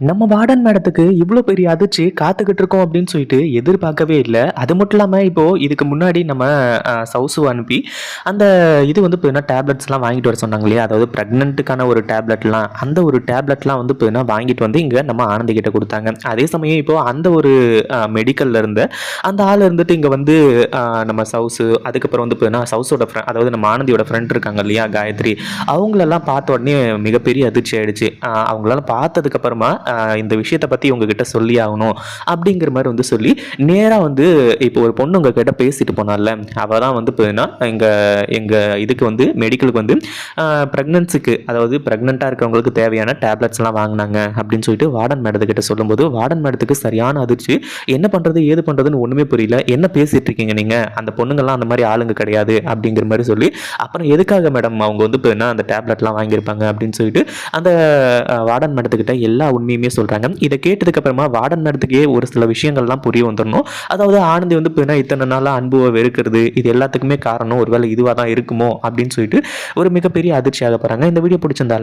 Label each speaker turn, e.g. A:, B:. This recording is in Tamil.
A: நம்ம வார்டன் மேடத்துக்கு இவ்வளோ பெரிய அதிர்ச்சி காத்துக்கிட்டு இருக்கோம் அப்படின்னு சொல்லிட்டு எதிர்பார்க்கவே இல்லை. அது மட்டும் இல்லாமல் இப்போது இதுக்கு முன்னாடி நம்ம சவுசு அனுப்பி அந்த இது வந்து இப்போ டேப்லெட்ஸ்லாம் வாங்கிட்டு வர சொன்னாங்க இல்லையா? அதாவது ப்ரெக்னென்ட்டுக்கான ஒரு டேப்லெட்லாம் அந்த ஒரு டேப்லெட்லாம் வந்து இப்போ வாங்கிட்டு வந்து இங்கே நம்ம ஆனந்தி கிட்ட கொடுத்தாங்க. அதே சமயம் இப்போது அந்த ஒரு மெடிக்கல்ல இருந்த அந்த ஆள் இருந்துட்டு இங்கே வந்து நம்ம சவுசு அதுக்கப்புறம் வந்து இப்போ சவுஸோட ஃப்ரெண்ட் அதாவது நம்ம ஆனந்தியோட ஃப்ரெண்ட் இருக்காங்க இல்லையா காயத்ரி அவங்களெல்லாம் பார்த்த உடனே மிகப்பெரிய அதிர்ச்சி ஆயிடுச்சு. அவங்களெல்லாம் பார்த்ததுக்கப்புறமா இந்த விஷயத்தை பற்றி உங்ககிட்ட சொல்லி ஆகணும் அப்படிங்கிற மாதிரி வந்து சொல்லி நேராக வந்து இப்போ ஒரு பொண்ணு உங்க கிட்ட பேசிட்டு போனால அவள் தான் வந்து போயின்னா எங்கள் எங்கள் இதுக்கு வந்து மெடிக்கலுக்கு வந்து ப்ரெக்னன்சிக்கு அதாவது ப்ரெக்னெண்ட்டாக இருக்கிறவங்களுக்கு தேவையான டேப்லெட்ஸ்லாம் வாங்கினாங்க அப்படின்னு சொல்லிட்டு வார்டன் மேடத்துக்கிட்ட சொல்லும்போது வார்டன் மேடத்துக்கு சரியான அதிர்ச்சி என்ன பண்ணுறது ஏது பண்ணுறதுன்னு ஒன்றுமே புரியல என்ன பேசிகிட்டு இருக்கீங்க நீங்கள் அந்த பொண்ணுங்கள்லாம் அந்த மாதிரி ஆளுங்க கிடையாது அப்படிங்கிற மாதிரி சொல்லி அப்புறம் எதுக்காக மேடம் அவங்க வந்து இப்போ என்ன அந்த டேப்லெட்லாம் வாங்கியிருப்பாங்க அப்படின்னு சொல்லிட்டு அந்த வார்டன் மேடத்துக்கிட்ட எல்லா உண்மையும் சொல்கிறாங்க இதை கேட்டதுக்கு அப்புறமா வார்டன் மேடத்துக்கே ஒரு சில விஷயங்கள்லாம் புரிய வந்துடணும். அதாவது ஆனந்தி வந்து இப்போ இத்தனை நாளாக அன்புவை வெறுக்கிறது இது எல்லாத்துக்குமே காரணம். ஒருவேளை இதுவாக தான் இருக்குமோ அப்படின்னு சொல்லிட்டு ஒரு மிகப்பெரிய அதிர்ச்சியாக போகிறாங்க இந்த வீடியோ பிடிச்சிருந்தாலும்